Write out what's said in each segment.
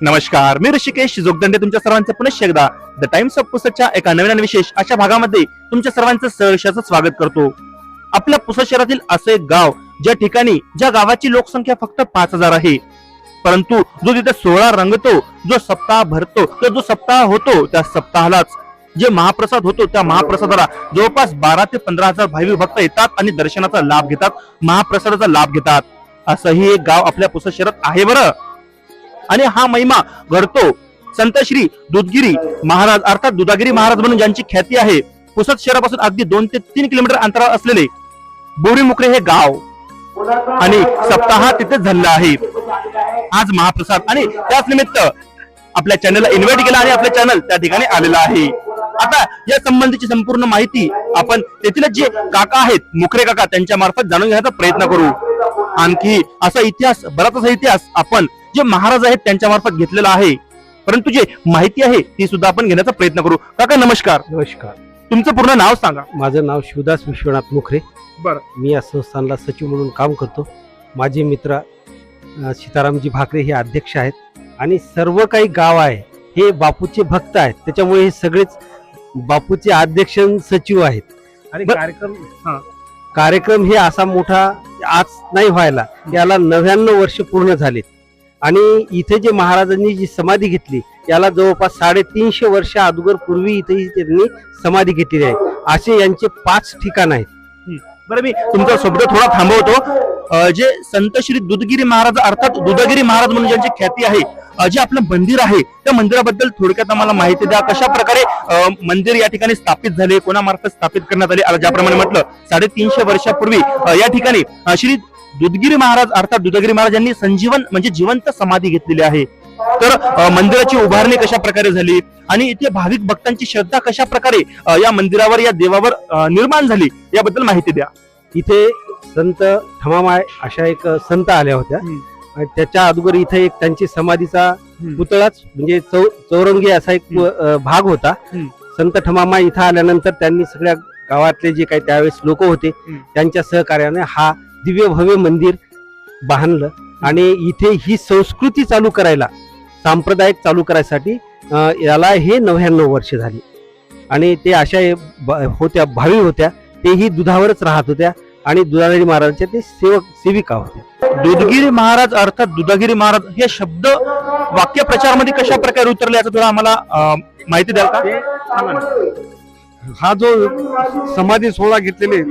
नमस्कार मी ऋषिकेश जोगदंडे तुमच्या सर्वांचं पुनश्च एकदा द टाइम्स ऑफ पुसदच्या एका नवीन आणि विशेष अशा भागामध्ये तुमच्या सर्वांचं सहर्षाचं स्वागत करतो. आपल्या पुसद शहरातील असं एक गाव ज्या ठिकाणी ज्या गावाची लोकसंख्या फक्त पाच हजार आहे. परंतु जो तिथे सोहळा रंगतो जो सप्ताह भरतो तो जो सप्ताह होतो त्या सप्ताहालाच जे महाप्रसाद होतो त्या महाप्रसादाला जवळपास बारा ते पंधरा हजार भावी भक्त येतात आणि दर्शनाचा लाभ घेतात महाप्रसादाचा लाभ घेतात. असंही एक गाव आपल्या पुसद शहरात आहे बरं. आणि हा महिमा घडतो. संत श्री दुधगिरी महाराज अर्थात दुधागिरी महाराज म्हणून ज्यांची ख्याती आहे पुसद शहरापासून अगदी दोन ते तीन किलोमीटर अंतरावर असलेले बोरीमुकरे हे गाव आणि सप्ताह तिथेच झालेला आहे. आज महाप्रसाद आणि त्याच निमित्त आपल्या चॅनलला इन्व्हाइट केला आणि आपलं चॅनल त्या ठिकाणी आलेलं आहे. आता या संबंधीची संपूर्ण माहिती आपण तेथील जे काका आहेत मुखरे काका त्यांच्या मार्फत जाणून घेण्याचा प्रयत्न करू. आणखी असा इतिहास बराच असा इतिहास आपण जे महाराज आहेत त्यांच्या मार्फत घेतलेला आहे. परंतु जे माहिती आहे ती सुद्धा आपण घेण्याचा प्रयत्न करू. काका नमस्कार. नमस्कार. तुमचं पूर्ण नाव सांगा. माझं नाव शिवदास विश्वनाथ मुखरे. बरं. मी या संस्थानला सचिव म्हणून काम करतो. माझे मित्र अ, सीतारामजी भाकरे हे अध्यक्ष आहेत. आणि सर्व काही गाव आहे हे बापूचे भक्त आहेत. त्याच्यामुळे हे सगळेच बापूचे अध्यक्ष आणि सचिव आहेत. आणि बरं. कार्यक्रम कार्यक्रम हे असा मोठा आज नाही व्हायला. याला नव्याण्णव वर्ष पूर्ण झालेत. आणि इथे जे महाराजांनी जी समाधी घेतली याला जवळपास साडेतीनशे वर्ष अगोदर पूर्वी इथे त्यांनी समाधी घेतलेली आहे. असे यांचे पाच ठिकाण आहेत. बरं मी तुमचा शब्द थोडा थांबवतो. जे संत श्री दुधगिरी महाराज अर्थात दुधगिरी महाराज म्हणून ज्यांची ख्याती आहे जे आपलं मंदिर आहे त्या मंदिराबद्दल थोडक्यात आम्हाला माहिती द्या. कशा प्रकारे मंदिर या ठिकाणी स्थापित झाले कोणामार्फत स्थापित करण्यात आले? ज्याप्रमाणे म्हटलं साडेतीनशे वर्षापूर्वी या ठिकाणी श्री दुधगिरी महाराज अर्थात दुधगिरी महाराज यांनी संजीवन म्हणजे जिवंत समाधी घेतलेली आहे. तर मंदिराची उभारणी कशा प्रकारे झाली? आणि इथे भाविक भक्तांची श्रद्धा कशा प्रकारे या मंदिरावर या देवावर निर्माण झाली? याबद्दल माहिती द्या. इथे संत ठमामाय अशा एक संत आल्या होत्या. त्याच्या अगोदर इथे एक त्यांची समाधीचा. पुतळाच म्हणजे चौ चौरंगी असा एक भाग होता. संत ठमामा इथं आल्यानंतर त्यांनी सगळ्या गावातले जे काही त्यावेळेस लोक होते. त्यांच्या सहकार्याने हा दिव्य भव्य मंदिर बांधलं आणि इथे ही संस्कृती चालू करायला सांप्रदायिक चालू करायसाठी याला हे नव्याण्णव वर्ष झाली. आणि ते अशा होत्या भावी होत्या तेही दुधावरच राहत होत्या आणि दुधागिरी महाराजांच्या ते सेवक सेविका होत्या. दुधगिरी महाराज अर्थात दुधागिरी महाराज हे शब्द वाक्य प्रचारमध्ये कशा प्रकारे उतरले याचं थोडं आम्हाला माहिती द्याल का? हा जो समाधी सोहळा घेतलेले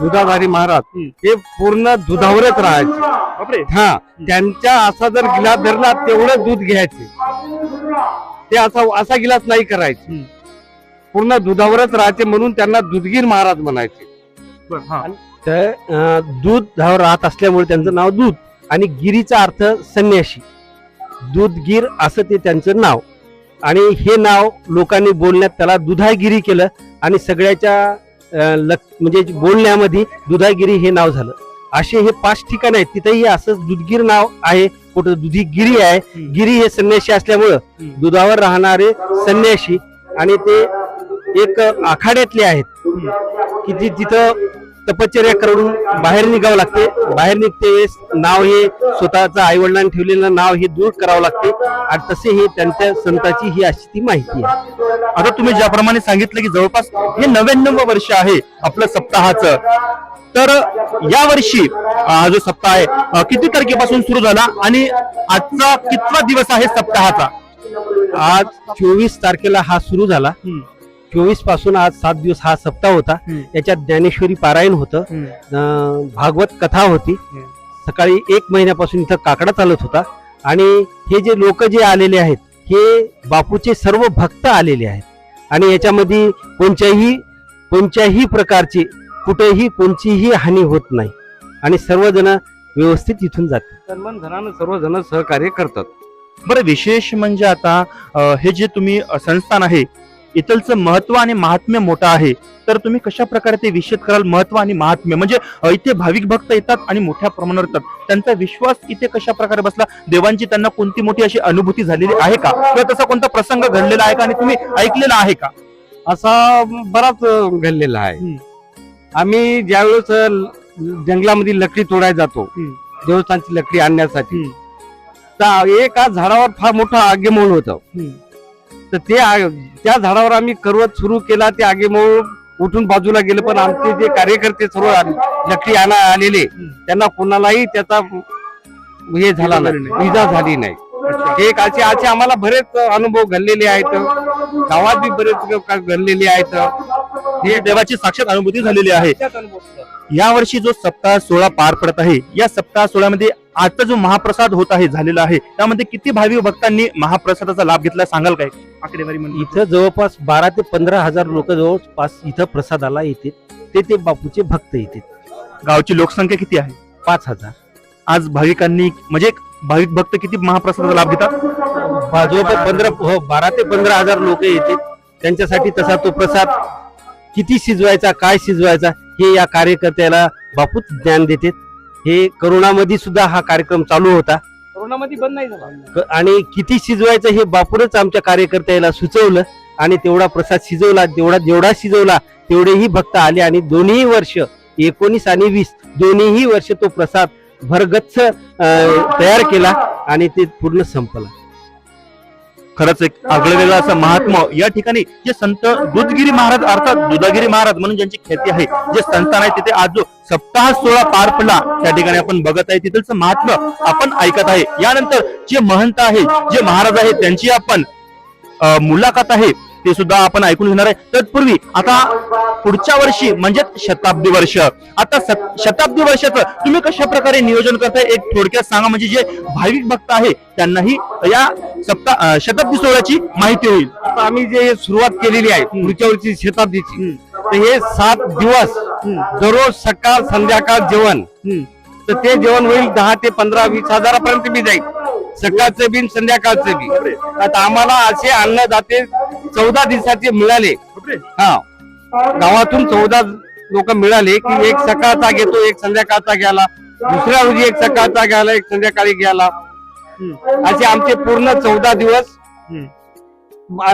दुधाधारी महाराज. हे पूर्ण दुधावरच राहायचे. हा त्यांच्या असा जर गिलास धरला तेवढं दूध घ्यायचे. ते असा असा गिलास नाही करायचे. पूर्ण दुधावरच राहायचे म्हणून त्यांना दुधगीर महाराज म्हणायचे. हा. दूधावर राहत असल्यामुळे त्यांचं नाव दूध. आणि गिरीचा अर्थ संन्याशी. दूधगीर असं ते त्यांचं नाव. आणि हे नाव लोकांनी बोलण्यात त्याला दुधागिरी केलं आणि सगळ्याच्या लक- म्हणजे बोलण्यामध्ये दुधागिरी हे नाव झालं. असे हे पाच ठिकाण आहेत. तिथेही असंच दुधगीर नाव आहे. कुठं दुधी गिरी आहे. गिरी हे संन्याशी असल्यामुळं. दुधावर राहणारे संन्याशी आणि ते एक आखाड्यातले आहेत. की जी तिथं तपश्चर्या करून बाहेर निघावं लागते. बाहेर निघते वेळेस नाव हे स्वतःचं आई वडिलांनी ठेवलेलं नाव हे दूर करावं लागते. आणि तसे हे त्यांच्या संताची ही अशी ती माहिती आहे. आता तुम्ही ज्याप्रमाणे सांगितलं की जवळपास हे नव्याण्णव वर्ष आहे आपलं सप्ताहाचं. तर या वर्षी हा जो सप्ताह आहे किती तारखेपासून सुरू झाला आणि आजचा कितवा दिवस आहे सप्ताहाचा? आज चोवीस तारखेला हा सुरू झाला. चोवीसपासून आज सात दिवस हा सप्ताह होता. याच्यात ज्ञानेश्वरी पारायण होतं. भागवत कथा होती. सकाळी एक महिन्यापासून इथं काकडा चालत होता. आणि हे जे लोक जे आलेले आहेत हे बापूचे सर्व भक्त आलेले आहेत. आणि याच्यामध्ये कोणत्याही कोणत्याही प्रकारची कुठेही कोणतीही हानी होत नाही. आणि सर्वजण व्यवस्थित इथून जातात. सन्मान धनानं सर्वजण सहकार्य करतात. बरं विशेष म्हणजे आता हे जे तुम्ही संस्थान आहे इथलचं महत्त्व आणि महात्म्य मोठं आहे. तर तुम्ही कशा प्रकारे ते विषद कराल महत्त्व आणि महात्म्य? म्हणजे इथे भाविक भक्त येतात आणि मोठ्या प्रमाणावर येतात. त्यांचा विश्वास इथे कशा प्रकारे बसला? देवांची त्यांना कोणती मोठी अशी अनुभूती झालेली आहे का? किंवा तसा कोणता प्रसंग घडलेला आहे का आणि तुम्ही ऐकलेला आहे का? असा बराच घडलेला आहे. आम्ही ज्यावेळेस जंगलामध्ये लकडी तोडायला जातो. देवस्थानची लकडी आणण्यासाठी तर एका झाडावर फार मोठं आगेमोल होतं. तर ते त्या झाडावर आम्ही करवत सुरू केला ते आगेमोल उठून बाजूला गेले पण आमचे जे कार्यकर्ते सर्व आ- आणा आलेले त्यांना कोणालाही त्याचा हे झाला नाही इजा झाली नाही. एक असे असे आम्हाला बरेच अनुभव घडलेले आहेत. गावात बी बरेच घडलेले आहेत. ही देवाची साक्षात अनुभूती झालेली आहे. या वर्षी जो सप्ताह सोहळा पार पडत आहे या सप्ताह सोहळ्यामध्ये आजचा जो महाप्रसाद होत आहे झालेला आहे त्यामध्ये किती भाविक भक्तांनी महाप्रसादाचा लाभ घेतला सांगाल काय? आकडेवारी म्हणजे इथं जवळपास बारा ते पंधरा हजार लोक जवळपास इथं प्रसादाला येते. ते ते बापूचे भक्त येते. गावची लोकसंख्या किती आहे? पाच हजार. आज भाविकांनी म्हणजे भाविक भक्त किती महाप्रसादाचा लाभ घेतात? जवळपास पंधरा हो बारा ते पंधरा हजार लोक येते. त्यांच्यासाठी तसा तो प्रसाद किती शिजवायचा काय शिजवायचा हे या कार्यकर्त्याला बापूच ज्ञान देते. हे करोनामध्ये सुद्धा हा कार्यक्रम चालू होता. कोरोनामध्ये बंद नाही झाला. आणि किती शिजवायचं हे बापूनच आमच्या कार्यकर्त्याला सुचवलं. आणि तेवढा प्रसाद शिजवला तेवढा जेवढा शिजवला तेवढेही भक्त आले. आणि दोन्ही वर्ष एकोणीस आणि वीस दोन्हीही वर्ष तो प्रसाद भरगच्च अं, तयार केला. आणि ते पूर्ण संपला. खरंच एक आगळं वेगळं असं महात्मा या ठिकाणी जे संत दुधगिरी महाराज अर्थात दुधागिरी महाराज म्हणून ज्यांची ख्याती आहे जे संस्थान आहे तिथे आज जो सप्ताह सोहळा पार पडला. त्या ठिकाणी आपण बघत आहे तिथलचं महात्मा आपण ऐकत आहे. यानंतर जे महंत आहे जे महाराज आहे त्यांची आपण मुलाखत आहे. ते सुद्धा आपण ऐकून घेणार आहे. तत्पूर्वी आता पुढच्या वर्षी म्हणजे शताब्दी वर्ष. आता शताब्दी वर्षाचं तुम्ही कशा प्रकारे नियोजन करताय? एक थोडक्यात सांगा म्हणजे जे भाविक भक्त आहे त्यांनाही या सप्ताह अं, शताब्दी सोहळ्याची माहिती होईल. आता आम्ही जे सुरुवात केलेली आहे पुढच्या वर्षी शताब्दीची तर हे सात दिवस दररोज सकाळ संध्याकाळ जेवण. तर ते जेवण होईल दहा ते पंधरा वीस हजारापर्यंत बी जाईल. सकाळचं बी संध्याकाळचं बी. आता आम्हाला असे अन्नदाते चौदा दिवसाचे मिळाले. हा. गावातून चौदा लोक मिळाले की एक सकाळचा घेतो एक संध्याकाळचा घ्यायला. दुसऱ्या रोजी एक सकाळचा घ्यायला एक संध्याकाळी घ्यायला. असे आमचे पूर्ण चौदा दिवस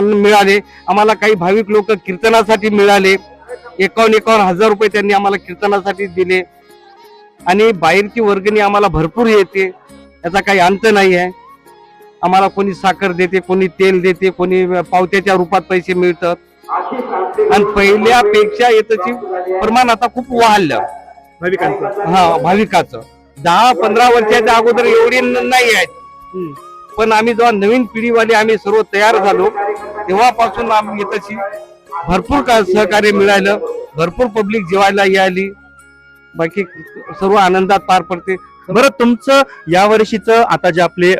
मिळाले. आम्हाला काही भाविक लोक कीर्तनासाठी मिळाले. एकावन्न एकावन्न हजार रुपये त्यांनी आम्हाला कीर्तनासाठी दिले. आणि बाहेरची वर्गणी आम्हाला भरपूर येते. याचा काही अंत नाही आहे. आम्हाला कोणी साखर देते कोणी तेल देते कोणी पावत्याच्या रूपात पैसे मिळतात. आणि पहिल्यापेक्षा याचं प्रमाण आता खूप वाढलं. भाविकांचं. हा भाविकाचं. दहा पंधरा वर्षाच्या अगोदर एवढे नाही आहेत. पण आम्ही जेव्हा नवीन पिढीवाले आम्ही सर्व तयार झालो तेव्हापासून आम्ही तशी भरपूर का सहकार्य मिळालं. भरपूर पब्लिक जेवायला यायली. बाकी सर्व आनंदात पार पडते. बरं तुमचं या वर्षीचं आता जे आपले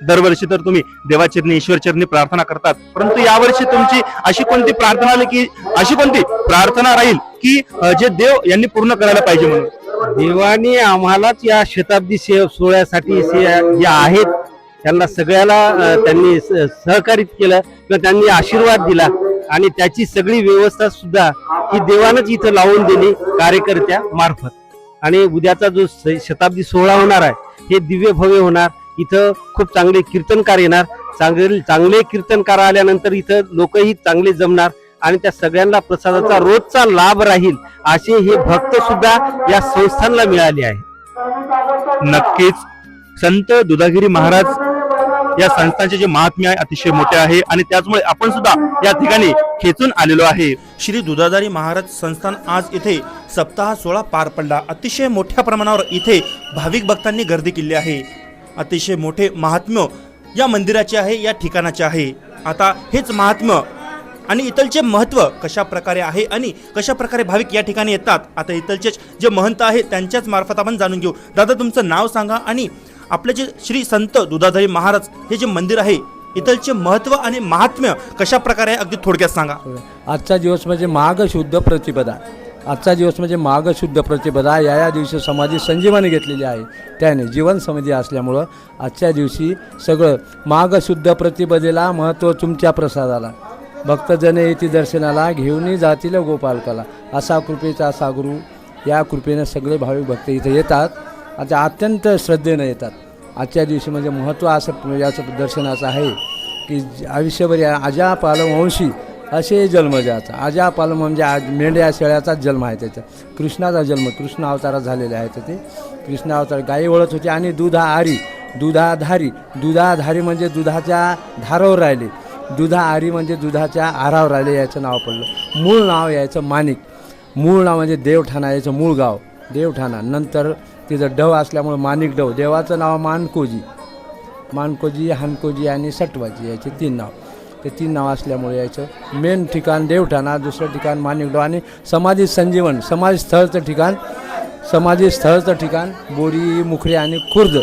दरवर्षी तर तुम्ही देवाचरणी ईश्वरचरणी प्रार्थना करतात. परंतु यावर्षी तुमची अशी कोणती प्रार्थना आली की अशी कोणती प्रार्थना राहील की जे देव यांनी पूर्ण करायला पाहिजे म्हणून? देवाने आम्हालाच या शताब्दी सेव सोहळ्यासाठी जे आहेत त्यांना सगळ्याला त्यांनी सहकारित केलं किंवा त्यांनी आशीर्वाद दिला. आणि त्याची सगळी व्यवस्था सुद्धा ही देवानच इथं लावून दिली कार्यकर्त्या मार्फत. आणि उद्याचा जो शताब्दी सोहळा होणार आहे हे दिव्य भव्य होणार. इथं खूप चांगले कीर्तनकार येणार. चांगले चांगले कीर्तनकार आल्यानंतर इथं लोकही चांगले जमणार आणि त्या सगळ्यांना प्रसादाचा रोजचा लाभ राहील असे हे भक्त सुद्धा या संस्थांना मिळाले आहे. नक्कीच. संत दुधागिरी महाराज या संस्थांचे जे महात्म्य आहे अतिशय मोठे आहे आणि त्याचमुळे आपण सुद्धा या ठिकाणी खेचून आलेलो आहे. श्री दुधाधारी महाराज संस्थान आज इथे सप्ताह सोळा पार पडला. अतिशय मोठ्या प्रमाणावर इथे भाविक भक्तांनी गर्दी केली आहे. अतिशय मोठे महात्म्य या मंदिराचे आहे या ठिकाणाचे आहे. आता हेच महात्म्य आणि इथलचे महत्त्व कशा प्रकारे आहे आणि कशा प्रकारे भाविक या ठिकाणी येतात? आता इथलचे जे महंत आहे त्यांच्याच मार्फत आपण जाणून घेऊ. दादा तुमचं नाव सांगा आणि आपले जे श्री संत दुधाधारी महाराज हे जे मंदिर आहे इथलचे महत्त्व आणि महात्म्य कशा प्रकारे आहे अगदी थोडक्यात सांगा. आजचा दिवस म्हणजे माघ शुद्ध प्रतिपदा. आजचा दिवस म्हणजे माघशुद्ध प्रतिपदा. या या दिवशी समाधी संजीवनी घेतलेली आहे. त्याने जीवन समाधी असल्यामुळं आजच्या दिवशी सगळं माघशुद्ध प्रतिपदेला महत्त्व तुमच्या प्रसादाला भक्तजने येथे दर्शनाला घेऊनही जातील गोपालकाला. असा कृपेचा असा गुरु या कृपेनं सगळे भाविक भक्त इथं येतात. आता अत्यंत श्रद्धेनं येतात. आजच्या दिवशी म्हणजे महत्त्व असं याचं दर्शनाचं आहे की आयुष्यभर या अजा पालवंशी असे जन्म ज्याचा अजा म्हणजे आज मेंढ्या शेळ्याचाच जन्म आहे त्याचा. कृष्णाचा जन्म कृष्ण अवतारात झालेले आहेत ते. कृष्ण अवतार गायी ओळख होती आणि दुधा आरी दुधाधारी दुधाधारी म्हणजे दुधाच्या धारावर राहिले. दुधाआरी म्हणजे दुधाच्या आरावर राहिले याचं नाव पडलं. मूळ नाव यायचं माणिक. मूळ नाव म्हणजे देवठाणा याचं मूळ गाव. देवठाणा. नंतर तिथं डव असल्यामुळं माणिक डव. देवाचं नाव मानकोजी. मानकोजी हानकोजी आणि सटवाजी याचे तीन नाव. ते तीन नाव असल्यामुळे याचं मेन ठिकाण देवठाणा दुसरं ठिकाण माणिकडो आणि समाधी संजीवन समाधीस्थळचं स्थळचं ठिकाण समाधीस्थळचं ठिकाण बोरी मुखरे आणि खुर्द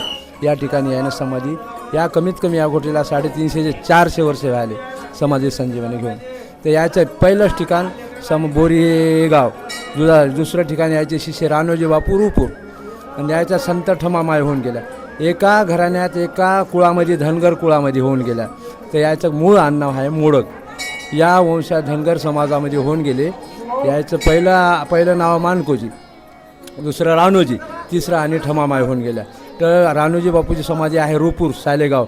या ठिकाणी आहे ना समाधी. या कमीत कमी या गोष्टीला साडेतीनशे ते चारशे वर्ष व्हायले समाधी संजीवनी घेऊन. तर याचं पहिलंच ठिकाण सम बोरी गाव. दुधा दुसरं ठिकाण यायचे शिष्य रानोजी बापू रूपूर आणि यायचा संत ठमामाय होऊन गेल्या एका घराण्यात एका कुळामध्ये धनगर कुळामध्ये होऊन गेल्या तर याचं मूळ आडनाव आहे मोडक. या वंशात धनगर समाजामध्ये होऊन गेले. याचं पहिलं पहिलं नाव मानकोजी दुसरं रानोजी तिसरं आणि ठमामाय होऊन गेल्या. तर रानोजी बापूची समाधी आहे रुपूर सालेगाव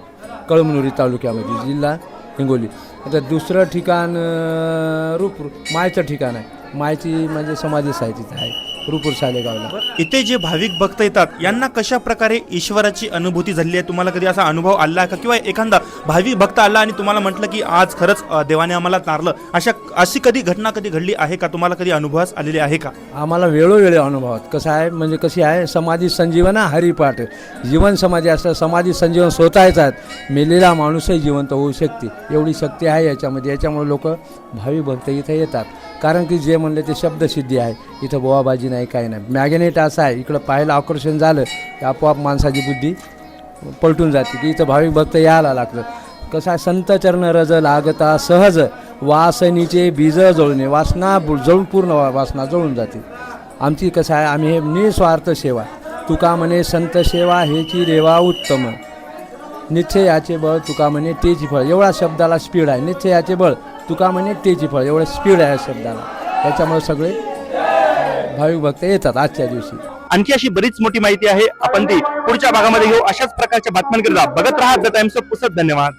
कळमनुरी तालुक्यामध्ये जिल्हा हिंगोली. आता दुसरं ठिकाण रुपूर मायचं ठिकाण आहे. मायची म्हणजे समाधी आहे आहे. रुपूर सालेगावला इथे जे भाविक भक्त येतात यांना कशा प्रकारे ईश्वराची अनुभूती झाली आहे? तुम्हाला कधी असा अनुभव आला आहे का? किंवा एखादा भाविक भक्त आला आणि तुम्हाला म्हटलं की आज खरंच देवाने आम्हाला तारलं अशा अशी कधी घटना कधी घडली आहे का? तुम्हाला कधी अनुभवास आलेली आहे का? आम्हाला वेळोवेळी अनुभवात. कसं आहे? म्हणजे कशी आहे? समाधी संजीवना हरिपाठ. जीवन समाधी असतं समाधी संजीवन स्वतःच आहेत. मेलेला माणूसही जिवंत होऊ शकते. एवढी शक्ती आहे याच्यामध्ये. याच्यामुळे लोक भावी भक्त इथं येतात. कारण की जे म्हणले ते शब्दसिद्धी आहे. इथं बोवाबाजी नाही काही नाही. मॅग्नेट असं आहे. इकडं पाहायला आकर्षण झालं की आपोआप माणसाची बुद्धी पलटून जाते की इथं भाविक भक्त यायला लागतं कसं आहे संतचरण रज लागता सहज वासनीचे बीज जळणे वासना बु- जळून पूर्ण वासना जळून जाते. आमची कसं आहे आम्ही हे निस्वार्थ सेवा. तुका म्हणे संत सेवा हेची रेवा उत्तम. निश्चयाचे बळ तुका म्हणे तेची फळ. एवढा शब्दाला स्पीड आहे. निश्चयाचे बळ तुका म्हणे तेची फळ. एवढं स्पीड आहे शब्दाला. त्याच्यामुळे सगळे भाविक भक्त येतात आजच्या दिवशी. आणखी अशी बरीच मोठी माहिती आहे. आपण ती पुढच्या भागामध्ये घेऊ. अशाच प्रकारच्या बातम्यांकरिता बघत राहा द टाइम्स. ऑफ पुसत धन्यवाद.